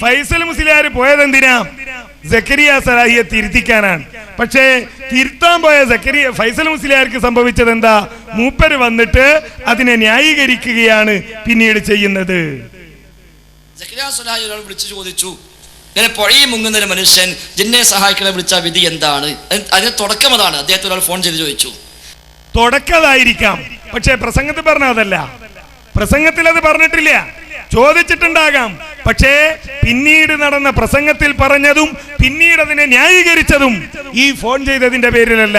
ഫൈസൽ മുസ്ലിയാർ പോയത് എന്തിനാ സക്കരിയ സലാഹിയെ തിരുത്തിക്കാനാണ്. പക്ഷേ തിരുത്താൻ പോയ സക്കരിയ ഫൈസൽ മുസ്ലിയാർക്ക് സംഭവിച്ചത് എന്താ മൂപ്പര് വന്നിട്ട് അതിനെ ന്യായീകരിക്കുകയാണ് പിന്നീട് ചെയ്യുന്നത്. വിളിച്ചു ചോദിച്ചു ഇങ്ങനെ പുഴയിൽ മുങ്ങുന്ന ഒരു മനുഷ്യൻ ജിന്നെ സഹായിക്കണ വിളിച്ച വിധി എന്താണ്? അതിന് തുടക്കം അതാണ്. അദ്ദേഹത്തെ ഒരാൾ ഫോൺ ചെയ്ത് ചോദിച്ചു. തുടക്കതായിരിക്കാം. പക്ഷേ പ്രസംഗത്തിൽ പറഞ്ഞ അതല്ല പ്രസംഗത്തിൽ അത് പറഞ്ഞിട്ടില്ല. ചോദിച്ചിട്ടുണ്ടാകാം. പക്ഷേ പിന്നീട് നടന്ന പ്രസംഗത്തിൽ പറഞ്ഞതും പിന്നീട് അതിനെ ന്യായീകരിച്ചതും ഈ ഫോൺ ചെയ്തതിന്റെ പേരിലല്ല.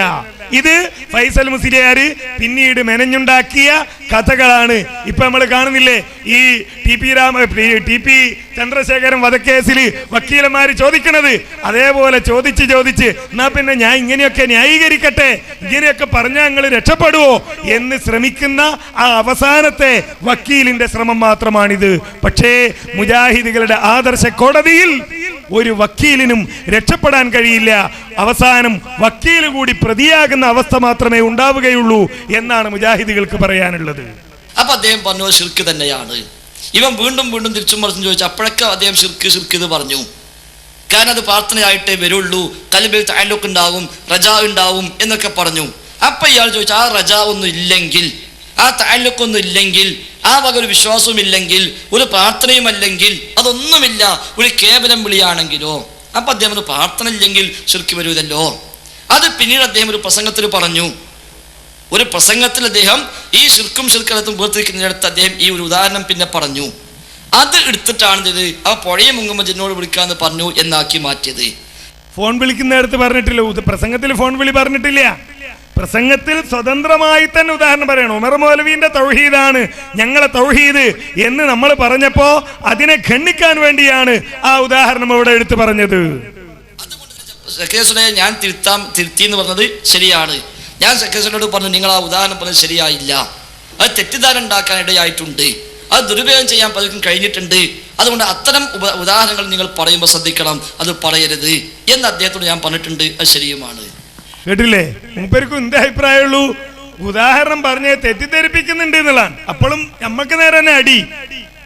ഇത് ഫൈസൽ മുസ്ലിയാര് പിന്നീട് മെനഞ്ഞുണ്ടാക്കിയ കഥകളാണ്. ഇപ്പൊ നമ്മൾ കാണുന്നില്ലേ? ഈ T P Rama T P Chandrasekharan വധക്കേസിൽ വക്കീലന്മാർ ചോദിക്കണത്. അതേപോലെ ചോദിച്ച് ചോദിച്ച് എന്നാ പിന്നെ ഞാൻ ഇങ്ങനെയൊക്കെ ന്യായീകരിക്കട്ടെ? ഇങ്ങനെയൊക്കെ പറഞ്ഞാൽ ഞങ്ങൾ രക്ഷപ്പെടുവോ? എന്ന് ശ്രമിക്കുന്ന ആ അവസാനത്തെ വക്കീലിന്റെ ശ്രമം മാത്രമാണിത്. പക്ഷേ മുജാഹിദികളുടെ ആദർശ കോടതിയിൽ ഒരു വക്കീലിനും രക്ഷപ്പെടാൻ കഴിയില്ല. അവസാനം വക്കീൽ കൂടി പ്രതിയാകുന്ന അവസ്ഥ മാത്രമേ ഉണ്ടാവുകയുള്ളൂ എന്നാണ് മുജാഹിദികൾക്ക് പറയാനുള്ളത്. അപ്പൊ അദ്ദേഹം പറഞ്ഞു ശിർക്ക് തന്നെയാണ്. ഇവൻ വീണ്ടും വീണ്ടും തിരിച്ചും മറിച്ചും ചോദിച്ചു അപ്പോഴൊക്കെ അദ്ദേഹം ശിർക്ക് ശിർക്ക് ഇത് പറഞ്ഞു. കാരണം അത് പ്രാർത്ഥനയായിട്ടേ വരുള്ളൂ. കലിബിൽ താലൂക്ക് ഉണ്ടാവും റജാ ഉണ്ടാവും എന്നൊക്കെ പറഞ്ഞു. അപ്പൊ ഇയാൾ ചോദിച്ചു ആ റജാ ഒന്നും ഇല്ലെങ്കിൽ ആ താലൂക്കൊന്നും ഇല്ലെങ്കിൽ ആ വക ഒരു വിശ്വാസവുമില്ലെങ്കിൽ ഒരു പ്രാർത്ഥനയും അല്ലെങ്കിൽ അതൊന്നുമില്ല. ഒരു കേവലം വിളിയാണെങ്കിലോ. അപ്പൊ അദ്ദേഹം ഒരു പ്രാർത്ഥന ഇല്ലെങ്കിൽ ശുരുക്കി വരുമല്ലോ അത് പിന്നീട് അദ്ദേഹം ഒരു പ്രസംഗത്തിൽ പറഞ്ഞു. ഒരു പ്രസംഗത്തിൽ അദ്ദേഹം ഈ ശിർക്കും ശിർക്കലത്തും വേർതിരിക്കുന്നിടത്ത് അദ്ദേഹം ഈ ഒരു ഉദാഹരണം പിന്നെ പറഞ്ഞു. അത് എടുത്തിട്ടാണ് ഇത് ആ പുഴയെ മുങ്ങുമ്പോൾ ജനോട് വിളിക്കാന്ന് പറഞ്ഞു എന്നാക്കി മാറ്റിയത്. ഫോൺ വിളിക്കുന്നിടത്ത് പറഞ്ഞിട്ടില്ല. പ്രസംഗത്തിൽ ഫോൺ വിളി പറഞ്ഞിട്ടില്ല. പ്രസംഗത്തിൽ സ്വതന്ത്രമായി തന്നെ ഉദാഹരണം പറയണം. ഉമർ മൗലവീന്റെ തൗഹീദാണ് ഞങ്ങളെ തൗഹീദ് എന്ന് നമ്മൾ പറഞ്ഞപ്പോ അതിനെ ഖണ്ഡിക്കാൻ വേണ്ടിയാണ് ആ ഉദാഹരണം ഇവിടെ എടുത്തു പറഞ്ഞത്. ഞാൻ തിരുത്താം തിരുത്തി എന്ന് പറഞ്ഞത് ശരിയാണ്. ഞാൻ സെക്രട്ടറിയോട് പറഞ്ഞു നിങ്ങൾ ആ ഉദാഹരണം പറഞ്ഞത് ശരിയായില്ല. അത് തെറ്റിദ്ധാരണ ഉണ്ടാക്കാൻ ഇടയായിട്ടുണ്ട്. അത് ദുരുപയോഗം ചെയ്യാൻ പലർക്കും കഴിഞ്ഞിട്ടുണ്ട്. അതുകൊണ്ട് അത്തരം ഉദാഹരണങ്ങൾ നിങ്ങൾ പറയുമ്പോൾ ശ്രദ്ധിക്കണം. അത് പറയരുത്. എന്ന് അദ്ദേഹത്തോട് ഞാൻ പറഞ്ഞിട്ടുണ്ട്. അത് ശരിയുമാണ്. കേട്ടില്ലേ? മൂപ്പർക്കും എന്തേ അഭിപ്രായമുള്ളൂ. ഉദാഹരണം പറഞ്ഞ് തെറ്റിദ്ധരിപ്പിക്കുന്നുണ്ട് എന്നുള്ളതാണ്. അപ്പോഴും നമ്മക്ക് നേരെ തന്നെ അടി.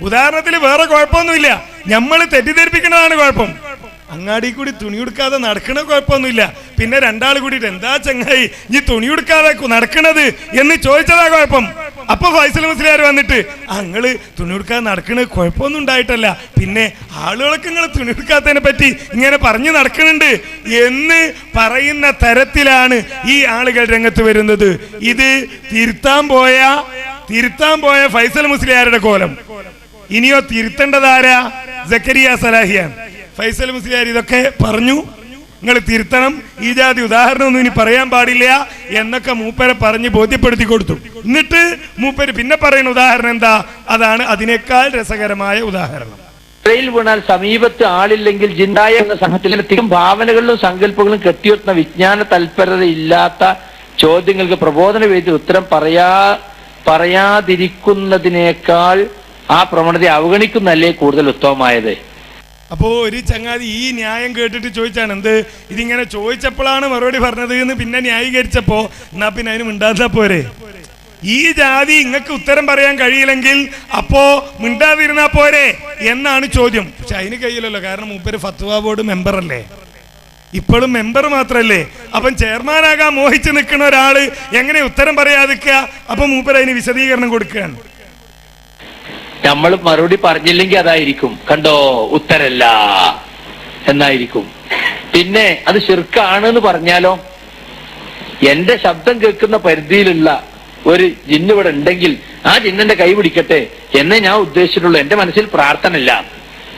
ഉദാഹരണത്തിൽ വേറെ കുഴപ്പമൊന്നുമില്ല. നമ്മൾ തെറ്റിദ്ധരിപ്പിക്കുന്നതാണ് കുഴപ്പം. അങ്ങാടി കൂടി തുണി ഉടുക്കാതെ നടക്കണ കുഴപ്പമൊന്നുമില്ല. പിന്നെ രണ്ടാൾ കൂടിയിട്ട് എന്താ ചങ്ങായി? നീ തുണി ഉടുക്കാതെ നടക്കണത്? എന്ന് ചോദിച്ചതാ കുഴപ്പം. അപ്പൊ ഫൈസൽ മുസ്ലിയാർ വന്നിട്ട് അങ്ങൾ തുണി ഉടുക്കാതെ നടക്കണത് കുഴപ്പമൊന്നും ഉണ്ടായിട്ടല്ല. പിന്നെ ആളുകൾക്ക് നിങ്ങൾ തുണി ഉടുക്കാത്തതിനെ പറ്റി ഇങ്ങനെ പറഞ്ഞു നടക്കുന്നുണ്ട് എന്ന് പറയുന്ന തരത്തിലാണ് ഈ ആളുകൾ രംഗത്ത് വരുന്നത്. ഇത് തിരുത്താൻ പോയ തിരുത്താൻ പോയ ഫൈസൽ മുസ്ലിയാരുടെ കോലം. ഇനിയോ തിരുത്തേണ്ടതാരാ സലാഹിയാണ് ഫൈസൽ മുസ്ലിയാർ ഇതൊക്കെ പറഞ്ഞു. നിങ്ങൾ തിരുത്തണം. ഈ ജാതി ഉദാഹരണം ഒന്നും ഇനി പറയാൻ പാടില്ല എന്നൊക്കെ മൂപ്പരെ പറഞ്ഞ് ബോധ്യപ്പെടുത്തി കൊടുത്തു. എന്നിട്ട് മൂപ്പര് പിന്നെ പറയുന്ന ഉദാഹരണം എന്താ? അതാണ് അതിനേക്കാൾ രസകരമായ ഉദാഹരണം. പുഴയിൽ വീണാൽ സമീപത്ത് ആളില്ലെങ്കിൽ ജിന്തായ എന്ന സംഘത്തിൽ തികം ഭാവനകളിലും സങ്കല്പങ്ങളും കെട്ടിയൊത്തുന്ന വിജ്ഞാന തൽപരത ഇല്ലാത്ത ചോദ്യങ്ങൾക്ക് പ്രബോധന വേദി ഉത്തരം പറയാ പറയാതിരിക്കുന്നതിനേക്കാൾ ആ പ്രവണതയെ അവഗണിക്കുന്നല്ലേ കൂടുതൽ ഉത്തമമായത്? അപ്പോ ഒരു ചങ്ങാതി ഈ ന്യായം കേട്ടിട്ട് ചോദിച്ചാണ് എന്ത്? ഇതിങ്ങനെ ചോദിച്ചപ്പോഴാണ് മറുപടി പറഞ്ഞത് എന്ന് പിന്നെ ന്യായീകരിച്ചപ്പോ? എന്നാ പിന്നെ അതിന് മിണ്ടാതാ പോരെ? ഈ ജാതി ഇങ്ങക്ക് ഉത്തരം പറയാൻ കഴിയില്ലെങ്കിൽ അപ്പോ മിണ്ടാതിരുന്നാ പോരെ എന്നാണ് ചോദ്യം. പക്ഷെ അതിന് കഴിയില്ലല്ലോ കാരണം മൂപ്പര് ഫത്വ ബോർഡ് മെമ്പർ അല്ലേ ഇപ്പോഴും മെമ്പർ മാത്രല്ലേ. അപ്പം ചെയർമാനാകാൻ മോഹിച്ച് നിൽക്കുന്ന ഒരാൾ എങ്ങനെ ഉത്തരം പറയാതിരിക്കുക? അപ്പൊ മൂപ്പര് അതിന് വിശദീകരണം കൊടുക്കുകയാണ്. നമ്മൾ മറുപടി പറഞ്ഞില്ലെങ്കിൽ അതായിരിക്കും. കണ്ടോ? ഉത്തരല്ല. എന്നായിരിക്കും. പിന്നെ അത് ശിർക്കാണ് എന്ന് പറഞ്ഞാലോ? എന്റെ ശബ്ദം കേൾക്കുന്ന പരിധിയിലുള്ള ഒരു ജിന്ന് ഇവിടെ ഉണ്ടെങ്കിൽ ആ ജിന്നന്റെ കൈ പിടിക്കട്ടെ. എന്നേ ഞാൻ ഉദ്ദേശിച്ചിട്ടുള്ളൂ എന്റെ മനസ്സിൽ പ്രാർത്ഥന ഇല്ല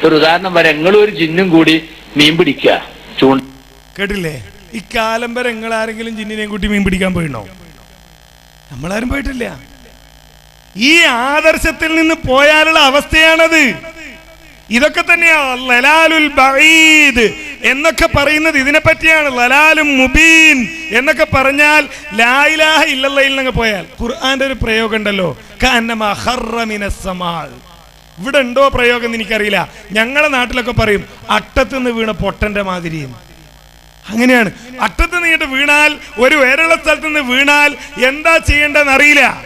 ഒരു ഉദാഹരണം വരെ ഞങ്ങളും ഒരു ജിന്നും കൂടി മീൻ പിടിക്കുക. ചൂണ്ട കേട്ടില്ലേ? ഇക്കാലം വരെ നിങ്ങൾ ആരെങ്കിലും ജിന്നിനെയും കൂട്ടി മീൻ പിടിക്കാൻ പോയിണോ? നമ്മളാരും പോയിട്ടില്ല. ഈ ആദർശത്തിൽ നിന്ന് പോയാലുള്ള അവസ്ഥയാണത്. ഇതൊക്കെ തന്നെയാ ലലാലുൽ ബഈദ് എന്നൊക്കെ പറയുന്നത് ഇതിനെ പറ്റിയാണ്. ലലാലും മുബീൻ എന്നൊക്കെ പറഞ്ഞാൽ ലായിലാഹ ഇല്ലല്ലയിൽ നിന്ന് പോയാൽ. ഖുർആന്റെ ഒരു പ്രയോഗം ഉണ്ടല്ലോ. ഇവിടെ ഉണ്ടോ പ്രയോഗം എന്ന് എനിക്കറിയില്ല. ഞങ്ങളെ നാട്ടിലൊക്കെ പറയും അട്ടത്തുനിന്ന് വീണ പൊട്ടന്റെ മാതിരി അങ്ങനെയാണ്. അട്ടത്ത് നീട്ട് വീണാൽ ഒരു വേരുള്ള സ്ഥലത്ത് നിന്ന് വീണാൽ എന്താ ചെയ്യേണ്ടതെന്ന് അറിയില്ല.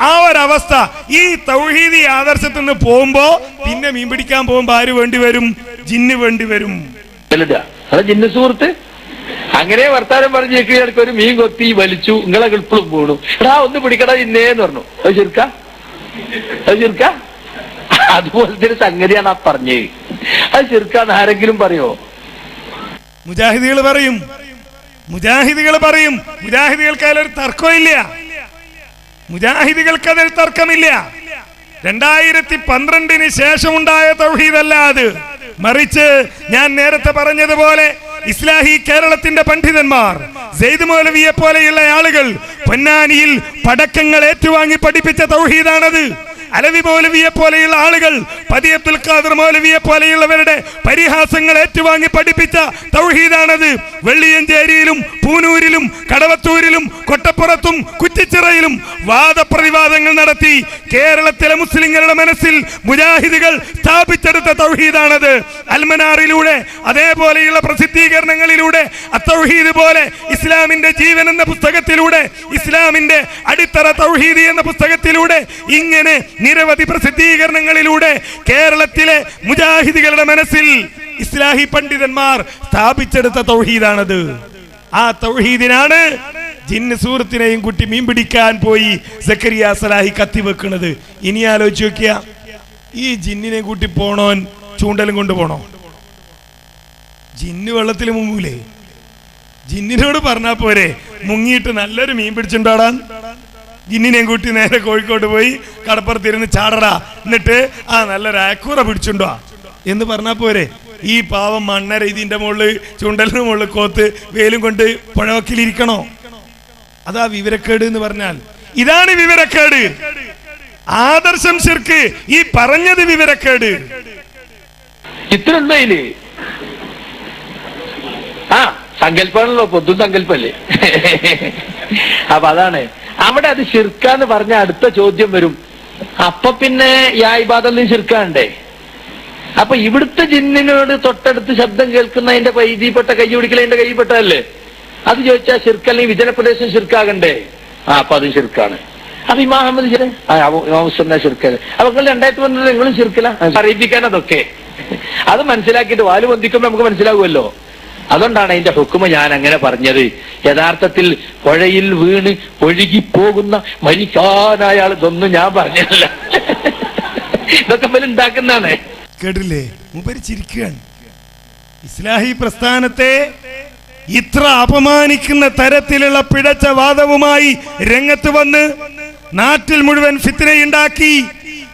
ആ ഒരവസ്ഥ ഈ തൗഹീദി ആദർശത്തിൽ നിന്ന് പോകുമ്പോ പിന്നെ മീൻ പിടിക്കാൻ പോകുമ്പോ ആര് വേണ്ടി വരും? ജിന്ന് വേണ്ടി വരും. ജിന്ന സുഹൃത്ത്. അങ്ങനെ വർത്താനം പറഞ്ഞു ഇടയ്ക്ക് ഒരു മീൻ കൊത്തി വലിച്ചു. നിങ്ങളെ ഗൾപ്പിളും വീണു. എടാ ഒന്ന് പിടിക്കടാ ഇന്നേന്ന് പറഞ്ഞു. അത് ചെറുക്ക അത് ചെറുക്ക അതുപോലത്തെ ഒരു സംഗതിയാണ് ആ പറഞ്ഞത് അത് ചെറുക്കാന്ന് ആരെങ്കിലും പറയോ? മുജാഹിദികൾ പറയും. മുജാഹിദികൾ പറയും. മുജാഹിദികൾക്ക് അതിലൊരു തർക്കമില്ല മുജാഹിദികൾക്ക് അതിൽ തർക്കമില്ല. രണ്ടായിരത്തി പന്ത്രണ്ടിന് ശേഷം ഉണ്ടായ തൗഹീദല്ല അത് മറിച്ച് ഞാൻ നേരത്തെ പറഞ്ഞതുപോലെ ഇസ്ലാഹി കേരളത്തിന്റെ പണ്ഡിതന്മാർ സെയ്ദ് മൗലവിയെ പോലെയുള്ള ആളുകൾ പൊന്നാനിയിൽ പടക്കങ്ങൾ ഏറ്റുവാങ്ങി പഠിപ്പിച്ച തൗഹീദാണത്. അലവി മൗലവിയെ പോലെയുള്ള ആളുകൾ പതി അബ്ദുൽ ഖാദർ മൗലവിയെ പോലെയുള്ളവരുടെ പരിഹാസങ്ങൾ ഏറ്റുവാങ്ങി പഠിപ്പിച്ച തൗഹീദാണത്. വെള്ളിയഞ്ചേരിയിലും പൂനൂരിലും കടവത്തൂരിലും കൊട്ടപ്പുറത്തും കുറ്റിച്ചിറയിലും വാദപ്രതിവാദങ്ങൾ നടത്തി കേരളത്തിലെ മുസ്ലിങ്ങളുടെ മനസ്സിൽ മുജാഹിദുകൾ സ്ഥാപിച്ചെടുത്ത തൗഹീദാണത്. അൽമനാറിലൂടെ അതേപോലെയുള്ള പ്രസിദ്ധീകരണങ്ങളിലൂടെ അത്തൗഹീദ് പോലെ ഇസ്ലാമിന്റെ ജീവൻ എന്ന പുസ്തകത്തിലൂടെ ഇസ്ലാമിന്റെ അടിത്തറ തൗഹീദ് എന്ന പുസ്തകത്തിലൂടെ ഇങ്ങനെ നിരവധി പ്രസിദ്ധീകരണങ്ങളിലൂടെ കേരളത്തിലെ മുജാഹിദികളുടെ മനസ്സിൽ ഇസ്ലാഹി പണ്ഡിതന്മാർ സ്ഥാപിച്ചെടുത്ത തൗഹീദാണത്. ആ തൗഹീദിനാണ് ജിന്ന് സൂറത്തിനെയും കുട്ടി മീൻ പിടിക്കാൻ പോയി സക്കരിയ സലാഹി കത്തി വെക്കുന്നത് ഇനി ആലോചിച്ച് നോക്കിയ ഈ ജിന്നിനെ കൂട്ടി പോണോൻ ചൂണ്ടലും കൊണ്ട് പോണോ? ജിന്ന് വെള്ളത്തിൽ മുങ്ങൂലേ? ജിന്നിനോട് പറഞ്ഞാ പോരെ മുങ്ങിയിട്ട് നല്ലൊരു മീൻ പിടിച്ചിട്ടുണ്ടാടാൻ ജിന്നിനെയും കൂട്ടി നേരെ കോഴിക്കോട്ട് പോയി കടപ്പുറത്തിരുന്ന് ചാടടാ. എന്നിട്ട് ആ നല്ലൊരു ആക്കൂറ പിടിച്ചുണ്ടോ? എന്ന് പറഞ്ഞാൽ പോരെ. ഈ പാവം മണ്ണര ഇതിന്റെ മുകളിൽ ചുണ്ടലിന് മുകളിൽ കോത്ത് വേലും കൊണ്ട് പുഴവക്കിലിരിക്കണോ അതാ വിവരക്കേട് എന്ന് പറഞ്ഞാൽ. ഇതാണ് വിവരക്കേട്. ആദർശം ശിർക്ക് ഈ പറഞ്ഞത് വിവരക്കേട്. ഇത്ര ഉണ്ടതിൽ ആ സങ്കല്പാണല്ലോ പൊതു സങ്കല്പല്ലേ അപ്പൊ അതാണ്. അവിടെ അത് ശിർക്കാന്ന് പറഞ്ഞ അടുത്ത ചോദ്യം വരും. അപ്പൊ പിന്നെ യായ്പാതല്ലും ശിർക്കാണ്ടേ? അപ്പൊ ഇവിടുത്തെ ജിന്നിനോട് തൊട്ടടുത്ത് ശബ്ദം കേൾക്കുന്നതിന്റെ ഇതിപ്പെട്ട കൈ പിടിക്കലതിന്റെ കൈപ്പെട്ടതല്ലേ അത് ചോദിച്ചാൽ ശിർക്ക അല്ലെങ്കിൽ വിജനപ്രദേശം ശിർക്കാകണ്ടേ? ആ അപ്പൊ അത് ശിർക്കാണ്. അപ്പൊ ഈ മഹമ്മദ് ശരി ആ അപ്പൊ നിങ്ങൾ രണ്ടായിരത്തി പന്ത്രണ്ട് നിങ്ങളും ശിർക്കില്ല അറിയിപ്പിക്കാൻ അതൊക്കെ. അത് മനസ്സിലാക്കിയിട്ട് വാൽ പൊന്തിക്കുമ്പോ നമുക്ക് മനസ്സിലാകുമല്ലോ അതുകൊണ്ടാണ് അതിന്റെ ഹുക്കുമ ഞാൻ അങ്ങനെ പറഞ്ഞത്. യഥാർത്ഥത്തിൽ പുഴയിൽ വീണ് ഒഴുകി പോകുന്ന മരിക്കാനായ ആൾ ഇതൊന്നും ഞാൻ പറഞ്ഞല്ല ഇതൊക്കെ ഇവർ ഉണ്ടാക്കുന്നതാണ്. കേട്ടില്ലേ? മൂപ്പര് ഇസ്ലാഹി പ്രസ്ഥാനത്തെ ഇത്ര അപമാനിക്കുന്ന തരത്തിലുള്ള പിഴച്ച വാദവുമായി രംഗത്ത് വന്ന് നാട്ടിൽ മുഴുവൻ ഫിത്തിനയുണ്ടാക്കി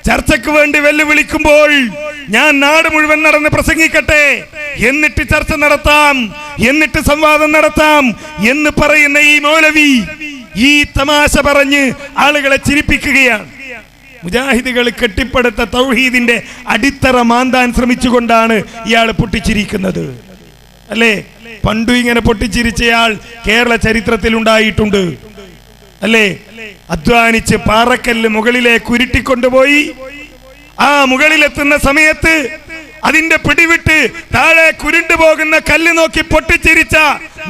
ചർച്ചയ്ക്ക് വേണ്ടി വെല്ലുവിളിക്കുമ്പോൾ ഞാൻ നാട് മുഴുവൻ നടന്ന് പ്രസംഗിക്കട്ടെ? എന്നിട്ട് ചർച്ച നടത്താം എന്നിട്ട് സംവാദം നടത്താം എന്ന് പറയുന്ന ഈ മൗലവി ഈ തമാശ പറഞ്ഞ് ആളുകളെ ചിരിപ്പിക്കുകയാണ്. മുജാഹിദുകൾ കെട്ടിപ്പടുത്ത തൗഹീദിന്റെ അടിത്തറ മാന്താൻ ശ്രമിച്ചുകൊണ്ടാണ് ഇയാൾ പൊട്ടിച്ചിരിക്കുന്നത്. അല്ലേ? പണ്ടു ഇങ്ങനെ പൊട്ടിച്ചിരിച്ചയാൾ കേരള ചരിത്രത്തിൽ ഉണ്ടായിട്ടുണ്ട്. അല്ലേ? അധ്വാനിച്ച് പാറക്കല്ല് മുകളിലേക്ക് ഉരുട്ടിക്കൊണ്ടുപോയി. ആ മുകളിലെത്തുന്ന സമയത്ത് അതിന്റെ പിടിവിട്ട് താഴെ കുരുണ്ടു പോകുന്ന കല്ല് നോക്കി പൊട്ടിച്ചിരിച്ച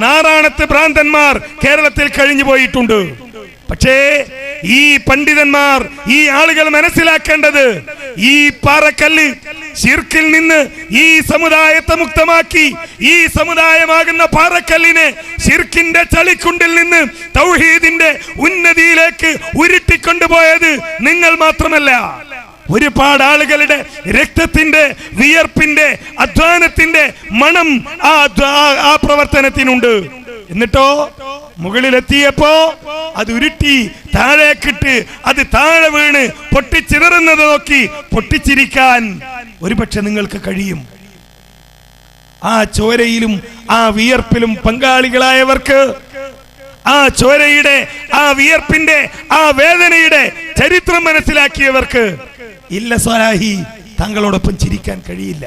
നാറാണത്ത് ഭ്രാന്തന്മാർ കേരളത്തിൽ കഴിഞ്ഞു പോയിട്ടുണ്ട്. പക്ഷേ ഈ പണ്ഡിതന്മാർ ഈ ആളുകൾ മനസ്സിലാക്കേണ്ടത് ഈ പാറക്കല്ല് ശിർക്കിൽ നിന്ന് ഈ സമുദായത്തെ മുക്തമാക്കി ഈ സമുദായമാകുന്ന പാറക്കല്ലിനെ ശിർക്കിന്റെ ചളിക്കുണ്ടിൽ നിന്ന് തൗഹീദിന്റെ ഉന്നതിയിലേക്ക് ഉരുട്ടിക്കൊണ്ടുപോയത് നിങ്ങൾ മാത്രമല്ല. ഒരുപാട് ആളുകളുടെ രക്തത്തിന്റെ വിയർപ്പിന്റെ അധ്വാനത്തിന്റെ മണം ആ ആ- പ്രവർത്തനത്തിനുണ്ട്. എന്നിട്ടോ മുകളിലെത്തിയപ്പോ അത് ഉരുട്ടി താഴേക്കിട്ട് അത് താഴെ വീണ് പൊട്ടിച്ചിതറുന്നത് നോക്കി പൊട്ടിച്ചിരിക്കാൻ ഒരുപക്ഷെ നിങ്ങൾക്ക് കഴിയും. ആ ചോരയിലും ആ വിയർപ്പിലും പങ്കാളികളായവർക്ക് ആ ചോരയുടെ ആ വിയർപ്പിന്റെ ആ വേദനയുടെ ചരിത്രം മനസ്സിലാക്കിയവർക്ക് ഇല്ല സ്വലാഹി തങ്ങളോടൊപ്പം ചിരിക്കാൻ കഴിയില്ല.